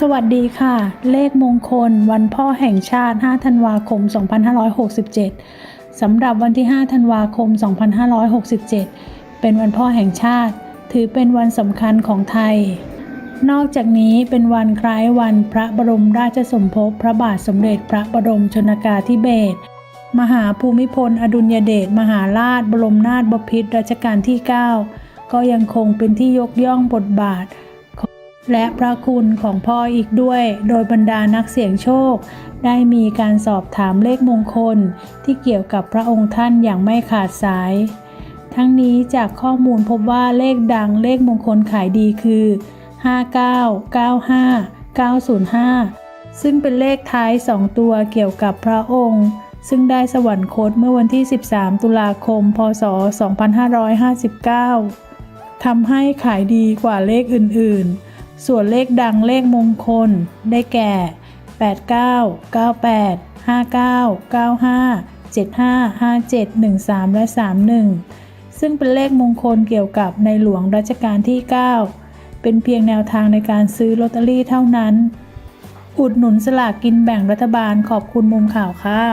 สวัสดีค่ะ เลขมงคล วันพ่อแห่งชาติ 5 ธันวาคม 2567 สำหรับวันที่ 5 ธันวาคม 2567 เป็นวันพ่อแห่งชาติ ถือเป็นวันสำคัญของไทย นอกจากนี้เป็นวันคล้ายวันพระบรมราชสมภพพระบาทสมเด็จพระบรมชนกาธิเบศร มหาภูมิพล อดุลยเดช มหาราช บรมนาถบพิตรรัชกาลที่ 9 ก็ยังคงเป็นที่ยกย่องบทบาท และพระคุณของพ่ออีกด้วย โดยบรรดานักเสี่ยงโชค ได้มีการสอบถามเลขมงคลที่เกี่ยวกับพระองค์ท่านอย่างไม่ขาดสาย ทั้งนี้จากข้อมูลพบว่าเลขดังเลขมงคลขายดีคือ 59 95 905 ซึ่งเป็นเลขท้าย 2 ตัวเกี่ยวกับพระองค์ ซึ่งได้สวรรคตเมื่อวันที่ 13 ตุลาคม พศ 2559ทำให้ขายดีกว่าเลขอื่นๆ ส่วนเลขดังเลขมงคล ได้แก่ 89 98 59 95 75 57 13 และ 31 ซึ่งเป็นเลขมงคลเกี่ยวกับในหลวงรัชกาลที่ 9 เป็นเพียงแนวทางในการซื้อลอตเตอรี่เท่านั้น อุดหนุนสลากกินแบ่งรัฐบาลขอบคุณมุมข่าวค่ะ